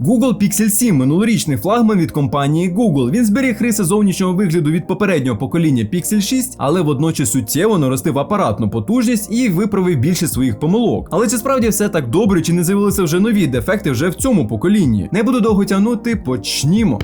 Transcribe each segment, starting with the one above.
Google Pixel 7 – минулорічний флагман від компанії Google. Він зберіг риси зовнішнього вигляду від попереднього покоління Pixel 6, але водночас суттєво наростив апаратну потужність і виправив більше своїх помилок. Але чи справді все так добре, чи не з'явилися вже нові дефекти вже в цьому поколінні? Не буду довго тягнути, почнімо.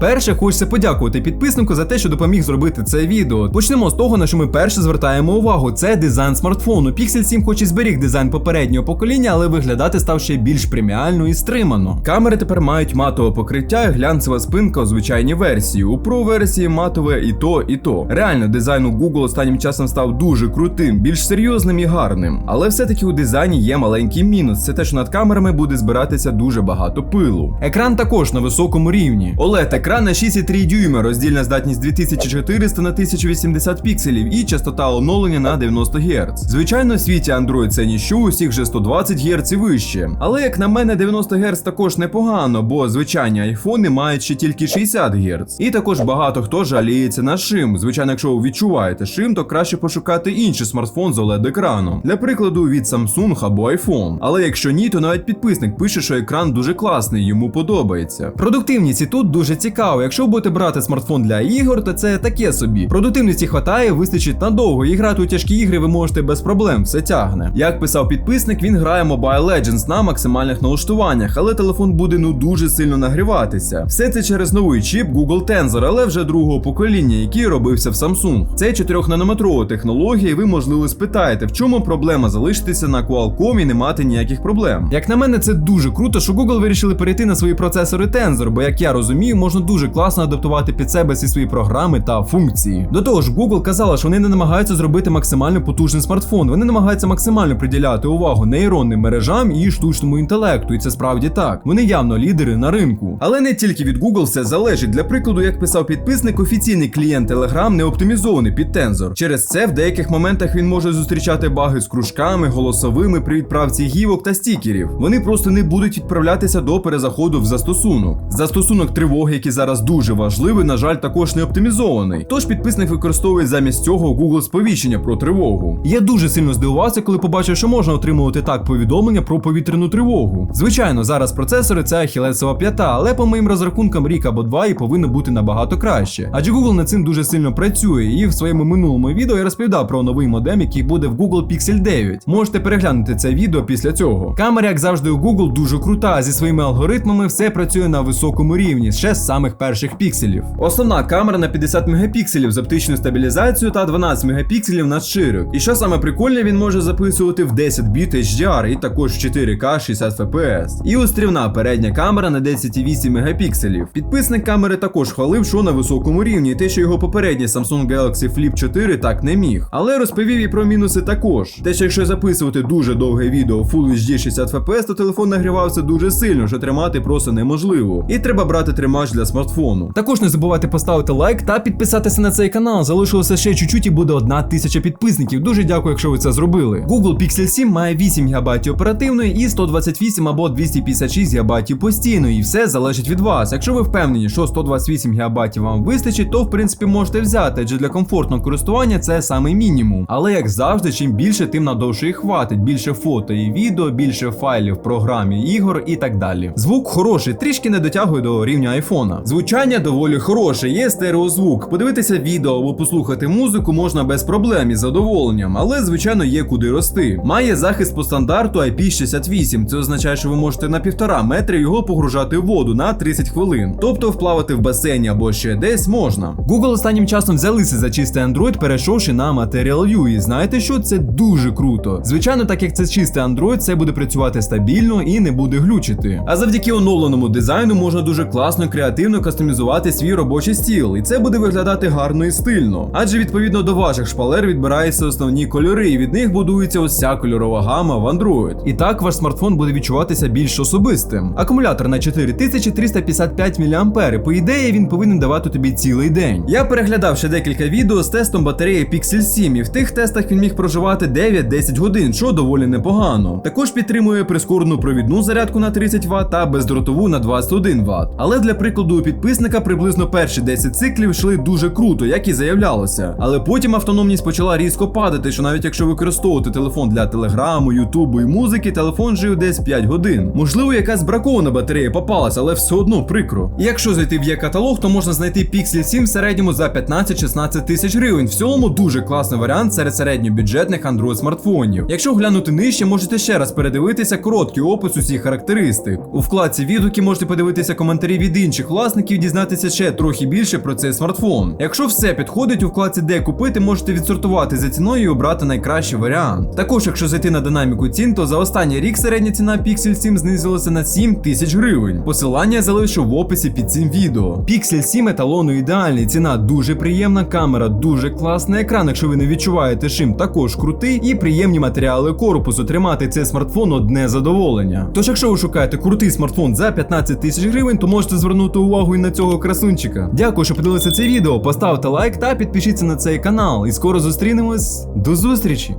Перше, хочеться подякувати підписнику за те, що допоміг зробити це відео. Почнемо з того, на що ми перше звертаємо увагу. Це дизайн смартфону. Pixel 7 хоч і зберіг дизайн попереднього покоління, але виглядати став ще більш преміально і стримано. Камери тепер мають матове покриття і глянцева спинка у звичайній версії. У Pro версії матове і то, і то. Реально, дизайн у Google останнім часом став дуже крутим, більш серйозним і гарним. Але все-таки у дизайні є маленький мінус. Це те, що над камерами буде збиратися дуже багато пилу. Екран також на високому рівні. OLED екран на 6,3 дюйма, роздільна здатність 2400 на 1080 пікселів і частота оновлення на 90 Гц. Звичайно, в світі Android це ніщо, усіх вже 120 Гц і вище. Але як на мене, 90 Гц також непогано, бо звичайні айфони мають ще тільки 60 Гц. І також багато хто жаліється на шим. Звичайно, якщо ви відчуваєте шим, то краще пошукати інший смартфон з oled екраном. Для прикладу, від Samsung або iPhone. Але якщо ні, то навіть підписник пише, що екран дуже класний, йому подобається. Продуктивність і тут дуже цікаво. Якщо будете брати смартфон для ігор, то це таке собі. Продуктивності хватає, вистачить надовго. І грати у тяжкі ігри ви можете без проблем, все тягне. Як писав підписник, він грає Mobile Legends на максимальних налаштуваннях, але телефон буде ну дуже сильно нагріватися. Все це через новий чіп Google Tensor, але вже другого покоління, який робився в Samsung. Це 4-нанометрова технологія, і ви можливо спитаєте, в чому проблема залишитися на Qualcomm і не мати ніяких проблем. Як на мене, це дуже круто, що Google вирішили перейти на свої процесори Tensor, бо як я розумію, можна дуже класно адаптувати під себе всі свої програми та функції. До того ж, Google казала, що вони не намагаються зробити максимально потужний смартфон. Вони намагаються максимально приділяти увагу нейронним мережам і штучному інтелекту, і це справді так. Вони явно лідери на ринку. Але не тільки від Google все залежить. Для прикладу, як писав підписник, офіційний клієнт Telegram не оптимізований під Tensor. Через це в деяких моментах він може зустрічати баги з кружками, голосовими при відправці гівок та стікерів. Вони просто не будуть відправлятися до перезаходу в застосунок. Застосунок тривоги, який зараз дуже важливий, на жаль, також не оптимізований. Тож підписник використовує замість цього Google сповіщення про тривогу. Я дуже сильно здивувався, коли побачив, що можна отримувати так повідомлення про повітряну тривогу. Звичайно, зараз процесори це ахілесова п'ята, але по моїм розрахункам рік або два і повинно бути набагато краще. Адже Google над цим дуже сильно працює, і в своєму минулому відео я розповідав про новий модем, який буде в Google Pixel 9. Можете переглянути це відео після цього. Камера, як завжди, у Google дуже крута. Зі своїми алгоритмами все працює на високому рівні, ще з самих перших пікселів. Основна камера на 50 мегапікселів з оптичною стабілізацією та 12 мегапікселів на широк. І що саме прикольне, він може записувати в 10 біт HDR і також 4К 60 FPS. І острівна передня камера на 10,8 мегапікселів. Підписник камери також хвалив, що на високому рівні, те, що його попередній Samsung Galaxy Flip 4 так не міг. Але розповів і про мінуси також. Те, що якщо записувати дуже довге відео Full HD 60 FPS, то телефон нагрівався дуже сильно, що тримати просто неможливо. І треба брати тримач для смартфону. Також не забувайте поставити лайк та підписатися на цей канал. Залишилося ще чуть-чуть і буде одна тисяча підписників. Дуже дякую, якщо ви це зробили. Google Pixel 7 має 8 ГБ оперативної і 128 або 256 ГБ постійної. І все залежить від вас. Якщо ви впевнені, що 128 ГБ вам вистачить, то в принципі можете взяти, адже для комфортного користування це саме мінімум. Але як завжди, чим більше, тим надовше і хватить. Більше фото і відео, більше файлів, програм і ігор і так далі. Звук хороший, трішки не дотягує до рівня айфона. Звучання доволі хороше, є стереозвук. Подивитися відео або послухати музику можна без проблем із задоволенням, але звичайно є куди рости. Має захист по стандарту IP68. Це означає, що ви можете на півтора метри його погружати в воду на 30 хвилин. Тобто вплавати в басейні або ще десь можна. Google останнім часом взялися за чистий Android, перейшовши на Material U. І знаєте що? Це дуже круто. Звичайно, так як це чистий Android, це буде працювати стабільно і не буде глючити. А завдяки оновленому дизайну можна дуже класно і креативно кастомізувати свій робочий стіл, і це буде виглядати гарно і стильно. Адже відповідно до ваших шпалер відбираються основні кольори, і від них будується ця кольорова гама в Android. І так ваш смартфон буде відчуватися більш особистим. Акумулятор на 4355 мАh, і по ідеї він повинен давати тобі цілий день. Я переглядав ще декілька відео з тестом батареї Pixel 7, і в тих тестах він міг проживати 9-10 годин, що доволі непогано. Також підтримує прискорену провідну зарядку на 30 Вт та бездротову на 21 Вт. Але для прикладу у підписника приблизно перші 10 циклів йшли дуже круто, як і заявлялося. Але потім автономність почала різко падати, що навіть якщо використовувати телефон для телеграму, ютубу і музики, телефон жив десь 5 годин. Можливо, якась бракована батарея попалась, але все одно прикро. І якщо зайти в є-каталог, то можна знайти Pixel 7 в середньому за 15-16 тисяч гривень. В цілому дуже класний варіант серед середньобюджетних Android смартфонів. Якщо глянути нижче, можете ще раз передивитися короткий опис усіх характеристик. У вкладці відгуки можете подивитися коментарі від інших власників, дізнатися ще трохи більше про цей смартфон. Якщо все підходить, у вкладці де купити, можете відсортувати за ціною і обрати найкращий варіант. Також, якщо зайти на динаміку цін, то за останній рік середня ціна Pixel 7 знизилася на 7 тисяч гривень. Посилання я залишу в описі під цим відео. Pixel 7 еталону ідеальний, ціна дуже приємна, камера дуже класна, екран, якщо ви не відчуваєте шим, також крутий, і приємні матеріали корпусу. Тримати цей смартфон одне задоволення. Тож, якщо ви шукаєте крутий смартфон за 15 тисяч гривень, то можете звернути увагу і на цього красунчика. Дякую, що подивилися це відео. Поставте лайк та підпишіться на цей канал. І скоро зустрінемось. До зустрічі!